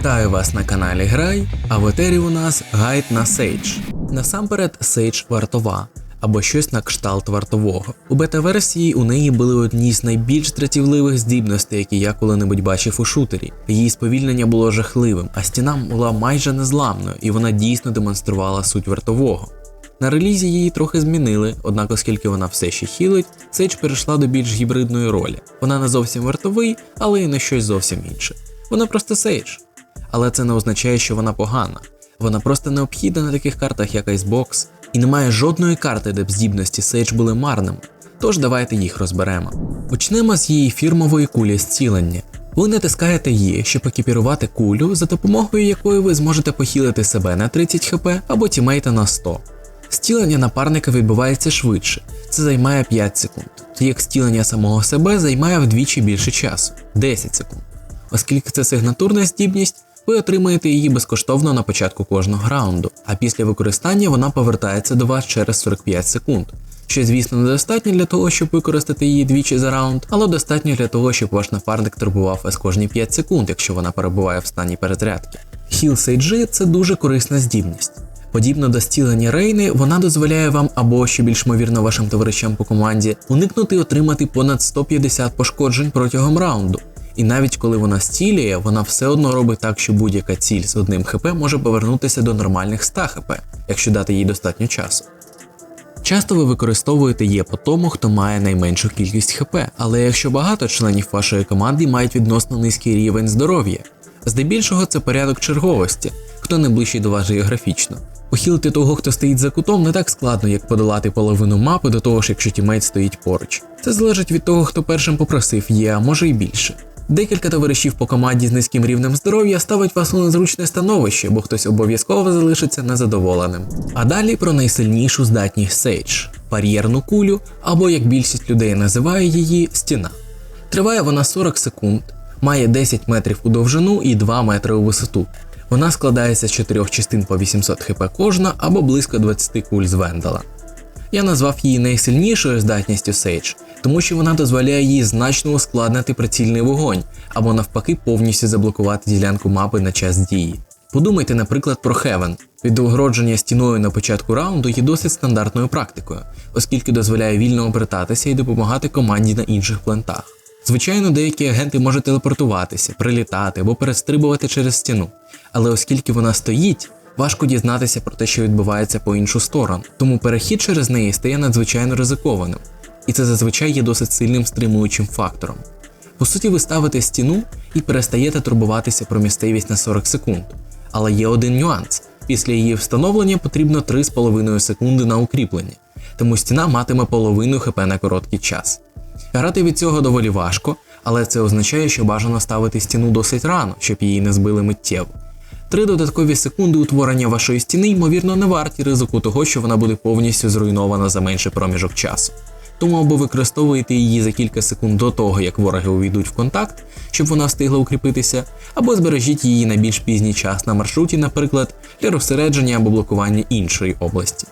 Вітаю вас на каналі Грай, а в етері у нас гайд на Сейдж. Насамперед, Сейдж вартова. Або щось на кшталт вартового. У бета-версії у неї були одні з найбільш дратівливих здібностей, які я коли-небудь бачив у шутері. Її сповільнення було жахливим, а стіна була майже незламною, і вона дійсно демонструвала суть вартового. На релізі її трохи змінили, однак, оскільки вона все ще хілить, Сейдж перейшла до більш гібридної ролі. Вона не зовсім вартовий, але й не щось зовсім інше. Вона просто Сейдж. Але це не означає, що вона погана. Вона просто необхідна на таких картах, як Icebox, і немає жодної карти, де б здібності Сейдж були марними. Тож давайте їх розберемо. Почнемо з її фірмової кулі зцілення. Ви натискаєте її, щоб екіпірувати кулю, за допомогою якої ви зможете похилити себе на 30 хп або тімейта на 100. Стілення напарника відбувається швидше, це займає 5 секунд, тоді як стілення самого себе займає вдвічі більше часу 10 секунд. Оскільки це сигнатурна здібність, ви отримаєте її безкоштовно на початку кожного раунду, а після використання вона повертається до вас через 45 секунд. Що, звісно, недостатньо для того, щоб використати її двічі за раунд, але достатньо для того, щоб ваш напарник турбував вас кожні 5 секунд, якщо вона перебуває в стані перезарядки. Heal Сейджи це дуже корисна здібність. Подібно до стілення Рейни, вона дозволяє вам або, що більш ймовірно вашим товаришам по команді, уникнути отримати понад 150 пошкоджень протягом раунду. І навіть коли вона стілює, вона все одно робить так, що будь-яка ціль з одним хп може повернутися до нормальних 100 хп, якщо дати їй достатньо часу. Часто ви використовуєте є по тому, хто має найменшу кількість хп, але якщо багато членів вашої команди мають відносно низький рівень здоров'я, здебільшого це порядок черговості, хто не ближчий до вас географічно. Похилити того, хто стоїть за кутом, не так складно, як подолати половину мапи до того ж, якщо тімейт стоїть поруч. Це залежить від того, хто першим попросив є, а може й більше. Декілька товаришів по команді з низьким рівнем здоров'я ставить вас у незручне становище, бо хтось обов'язково залишиться незадоволеним. А далі про найсильнішу здатність Сейдж бар'єрну кулю, або як більшість людей називає її стіна. Триває вона 40 секунд, має 10 метрів у довжину і 2 метри у висоту. Вона складається з 4 частин по 800 хп кожна або близько 20 куль з вендала. Я назвав її найсильнішою здатністю Сейдж, тому що вона дозволяє їй значно ускладнити прицільний вогонь або навпаки повністю заблокувати ділянку мапи на час дії. Подумайте, наприклад, про Хевен. Відогородження стіною на початку раунду є досить стандартною практикою, оскільки дозволяє вільно обертатися і допомагати команді на інших плентах. Звичайно, деякі агенти можуть телепортуватися, прилітати або перестрибувати через стіну, але оскільки вона стоїть, важко дізнатися про те, що відбувається по іншу сторону, тому перехід через неї стає надзвичайно ризикованим, і це зазвичай є досить сильним стримуючим фактором. По суті, ви ставите стіну і перестаєте турбуватися про місцевість на 40 секунд. Але є один нюанс: після її встановлення потрібно 3,5 секунди на укріплення, тому стіна матиме половину хп на короткий час. Грати від цього доволі важко, але це означає, що бажано ставити стіну досить рано, щоб її не збили миттєво. Три додаткові секунди утворення вашої стіни, ймовірно, не варті ризику того, що вона буде повністю зруйнована за менший проміжок часу. Тому або використовуєте її за кілька секунд до того, як вороги увійдуть в контакт, щоб вона встигла укріпитися, або збережіть її на більш пізній час на маршруті, наприклад, для розсередження або блокування іншої області.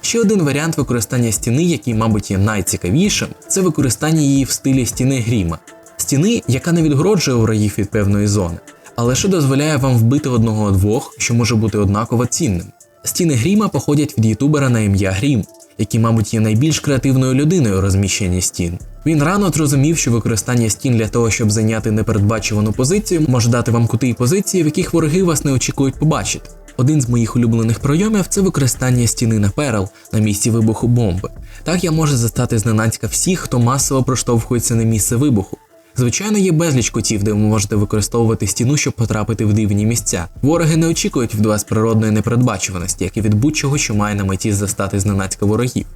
Ще один варіант використання стіни, який, мабуть, є найцікавішим, це використання її в стилі стіни гріма, стіни, яка не відгороджує ворогів від певної зони, але що дозволяє вам вбити одного-двох, що може бути однаково цінним. Стіни гріма походять від ютубера на ім'я Грім, який, мабуть, є найбільш креативною людиною у розміщенні стін. Він рано зрозумів, що використання стін для того, щоб зайняти непередбачувану позицію, може дати вам кути і позиції, в яких вороги вас не очікують побачити. Один з моїх улюблених прийомів це використання стіни на перел на місці вибуху бомби. Так я можу застати зненацька всіх, хто масово проштовхується на місце вибуху. Звичайно, є безліч котів, де ви можете використовувати стіну, щоб потрапити в дивні місця. Вороги не очікують від вас природної непередбачуваності, як і від будь-чого, що має на меті застати зненацька ворогів.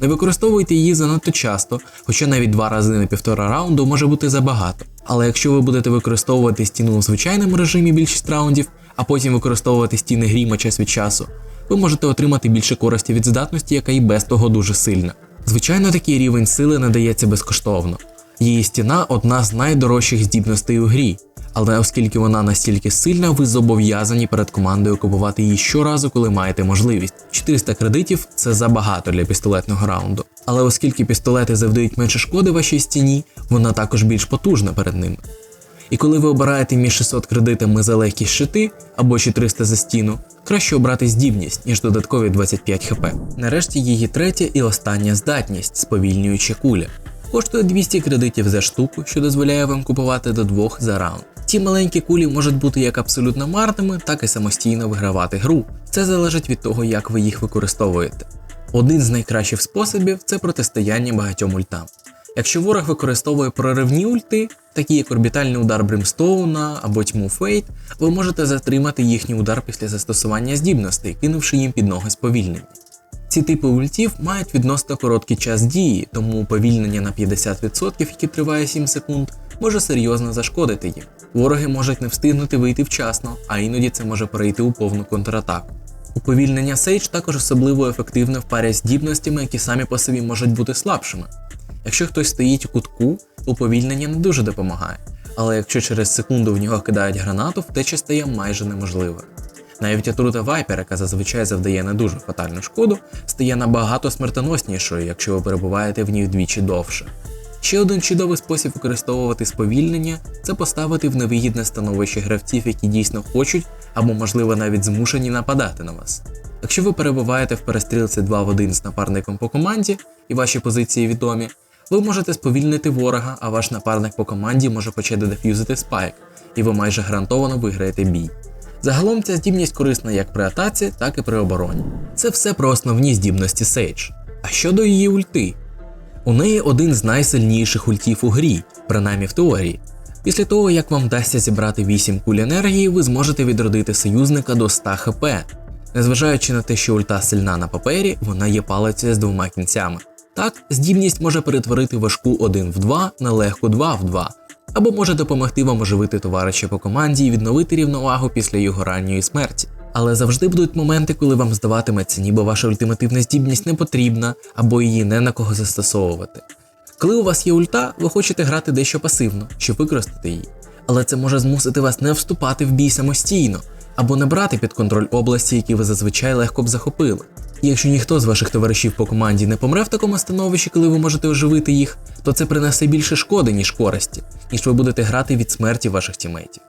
Не використовуйте її занадто часто, хоча навіть два рази на півтора раунду може бути забагато. Але якщо ви будете використовувати стіну у звичайному режимі більшість раундів, а потім використовувати стіни гріма час від часу, ви можете отримати більше користі від здатності, яка і без того дуже сильна. Звичайно, такий рівень сили надається безкоштовно. Її стіна одна з найдорожчих здібностей у грі, але оскільки вона настільки сильна, ви зобов'язані перед командою купувати її щоразу, коли маєте можливість. 400 кредитів це забагато для пістолетного раунду. Але оскільки пістолети завдають менше шкоди вашій стіні, вона також більш потужна перед ними. І коли ви обираєте між 600 кредитами за легкі щити або 400 за стіну, краще обрати здібність, ніж додаткові 25 хп. Нарешті її третя і остання здатність сповільнююча куля. Коштує 200 кредитів за штуку, що дозволяє вам купувати до двох за раунд. Ці маленькі кулі можуть бути як абсолютно марними, так і самостійно вигравати гру. Це залежить від того, як ви їх використовуєте. Один з найкращих способів це протистояння багатьом ультам. Якщо ворог використовує проривні ульти, такі як орбітальний удар Бримстоуна або тьму Фейт, ви можете затримати їхній удар після застосування здібностей, кинувши їм під ноги сповільнення. Ці типи ультів мають відносно короткий час дії, тому уповільнення на 50%, яке триває 7 секунд, може серйозно зашкодити їм. Вороги можуть не встигнути вийти вчасно, а іноді це може перейти у повну контратаку. Уповільнення Сейдж також особливо ефективне в парі з здібностями, які самі по собі можуть бути слабшими. Якщо хтось стоїть у кутку, уповільнення не дуже допомагає, але якщо через секунду в нього кидають гранату, втеча стає майже неможливою. Навіть отрута Вайпер, яка зазвичай завдає не дуже фатальну шкоду, стає набагато смертоноснішою, якщо ви перебуваєте в ній вдвічі довше. Ще один чудовий спосіб використовувати сповільнення це поставити в невигідне становище гравців, які дійсно хочуть або, можливо, навіть змушені нападати на вас. Якщо ви перебуваєте в перестрілці 2 в 1 з напарником по команді і ваші позиції відомі, ви можете сповільнити ворога, а ваш напарник по команді може почати деф'юзити спайк, і ви майже гарантовано виграєте бій. Загалом ця здібність корисна як при атаці, так і при обороні. Це все про основні здібності Сейдж. А щодо її ульти, у неї один з найсильніших ультів у грі, принаймні в теорії. Після того, як вам вдасться зібрати 8 куль енергії, ви зможете відродити союзника до 100 хп. Незважаючи на те, що ульта сильна на папері, вона є палицею з двома кінцями. Так, здібність може перетворити важку 1 в 2 на легку 2 в 2, або може допомогти вам оживити товариша по команді і відновити рівновагу після його ранньої смерті. Але завжди будуть моменти, коли вам здаватиметься, ніби ваша ультимативна здібність не потрібна, або її не на кого застосовувати. Коли у вас є ульта, ви хочете грати дещо пасивно, щоб використати її. Але це може змусити вас не вступати в бій самостійно, або не брати під контроль області, які ви зазвичай легко б захопили. Якщо ніхто з ваших товаришів по команді не помре в такому становищі, коли ви можете оживити їх, то це принесе більше шкоди, ніж користі, ніж ви будете грати від смерті ваших тімейтів.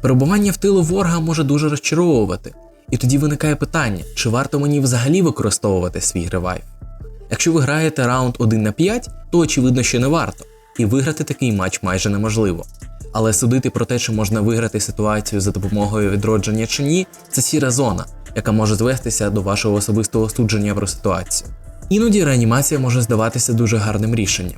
Перебування в тилу ворога може дуже розчаровувати, і тоді виникає питання, чи варто мені взагалі використовувати свій ревайв. Якщо ви граєте раунд 1 на 5, то очевидно, що не варто, і виграти такий матч майже неможливо. Але судити про те, чи можна виграти ситуацію за допомогою відродження чи ні, це сіра зона, яка може звестися до вашого особистого судження про ситуацію. Іноді реанімація може здаватися дуже гарним рішенням.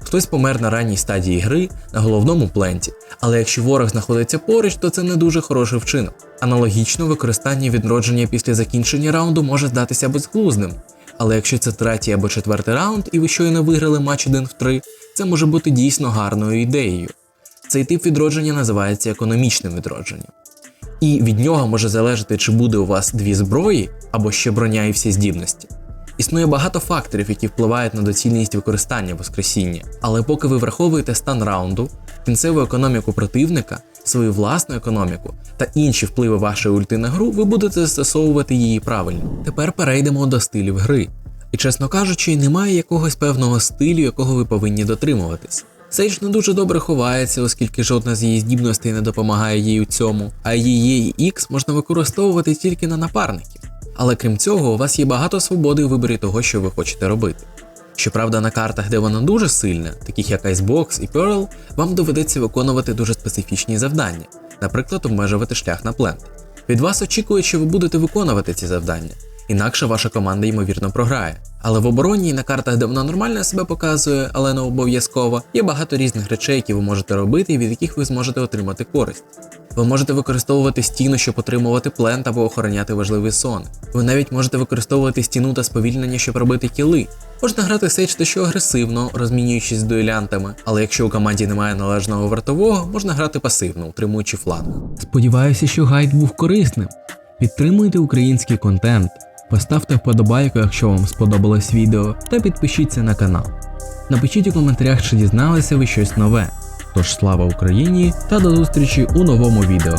Хтось помер на ранній стадії гри на головному пленті, але якщо ворог знаходиться поруч, то це не дуже хороший вчинок. Аналогічно, використання відродження після закінчення раунду може здатися безглузним. Але якщо це третій або четвертий раунд, і ви щойно виграли матч 1 в 3, це може бути дійсно гарною ідеєю. Цей тип відродження називається економічним відродженням. І від нього може залежати, чи буде у вас дві зброї або ще броня і всі здібності. Існує багато факторів, які впливають на доцільність використання воскресіння, але поки ви враховуєте стан раунду, кінцеву економіку противника, свою власну економіку та інші впливи вашої ульти на гру, ви будете застосовувати її правильно. Тепер перейдемо до стилів гри. І чесно кажучи, немає якогось певного стилю, якого ви повинні дотримуватись. Сейдж не дуже добре ховається, оскільки жодна з її здібностей не допомагає їй у цьому, а її X можна використовувати тільки на напарників. Але крім цього, у вас є багато свободи у виборі того, що ви хочете робити. Щоправда, на картах, де вона дуже сильна, таких як Icebox і Pearl, вам доведеться виконувати дуже специфічні завдання, наприклад, обмежувати шлях на плент. Від вас очікують, що ви будете виконувати ці завдання, інакше ваша команда ймовірно програє. Але в обороні на картах, де вона нормально себе показує, але не обов'язково, є багато різних речей, які ви можете робити і від яких ви зможете отримати користь. Ви можете використовувати стіну, щоб отримувати плент або охороняти важливі зони. Ви навіть можете використовувати стіну та сповільнення, щоб робити кіли. Можна грати сейдж дещо агресивно, розмінюючись з дуелянтами, але якщо у команді немає належного вартового, можна грати пасивно, утримуючи фланг. Сподіваюся, що гайд був корисним. Підтримуйте український контент, поставте вподобайку, якщо вам сподобалось відео, та підпишіться на канал. Напишіть у коментарях, чи дізналися ви щось нове. Тож слава Україні та до зустрічі у новому відео.